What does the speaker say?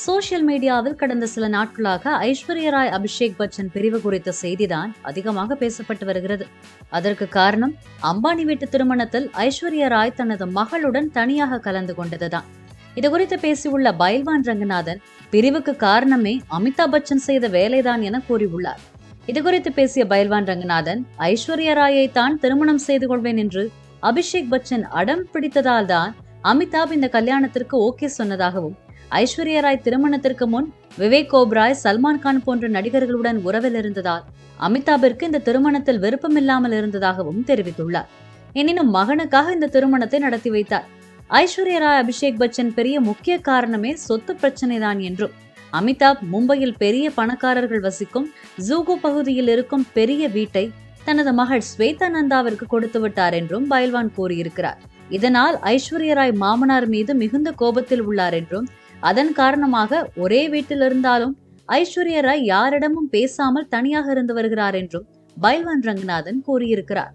Social மீடியாவில் கடந்த சில நாட்களாக ஐஸ்வர்யா ராய் அபிஷேக் பச்சன் பிரிவு குறித்த செய்திதான் அதிகமாக பேசப்பட்டு வருகிறது. அதற்கு காரணம் அம்பானி வீட்டு திருமணத்தில் ஐஸ்வர்யா ராய் தனது மகளுடன் தனியாக கலந்து கொண்டதுதான். இது குறித்து பேசியுள்ள பைல்வான் ரங்கநாதன் பிரிவுக்கு காரணமே அமிதாப் பச்சன் செய்த வேலைதான் என கூறியுள்ளார். இது குறித்து பேசிய பைல்வான் ரங்கநாதன் ஐஸ்வர்யா ராயை தான் திருமணம் செய்து கொள்வேன் என்று அபிஷேக் பச்சன் அடம் பிடித்ததால் தான் அமிதாப் இந்த கல்யாணத்திற்கு ஓகே சொன்னதாகவும் ஐஸ்வர்யா ராய் திருமணத்திற்கு முன் விவேக் ஓப்ராய் சல்மான் கான் போன்ற நடிகர்களுடன் உறவில் இருந்ததால் அமிதாபிற்கு இந்த திருமணத்தில் விருப்பமில்லாமல் இருந்ததாகவும் தெரிவித்துள்ளார். எனினும் மகனுக்காக இந்த திருமணத்தை நடத்தி வைத்தார். ஐஸ்வர்யா ராய் அபிஷேக் பச்சன் பெரிய முக்கிய காரணமே சொத்து பிரச்சனை தான் என்றும் அமிதாப் மும்பையில் பெரிய பணக்காரர்கள் வசிக்கும் ஜூகோ பகுதியில் இருக்கும் பெரிய வீட்டை தனது மகள் ஸ்வேதா நந்தாவிற்கு கொடுத்து விட்டார் என்றும் பயல்வான் கூறியிருக்கிறார். இதனால் ஐஸ்வர்யா ராய் மாமனார் மீது மிகுந்த கோபத்தில் உள்ளார் என்றும் அதன் காரணமாக ஒரே வீட்டில் இருந்தாலும் ஐஸ்வர்யா ராய் யாரிடமும் பேசாமல் தனியாக இருந்து வருகிறார் என்றும் பைல்வான் ரங்கநாதன் கூறியிருக்கிறார்.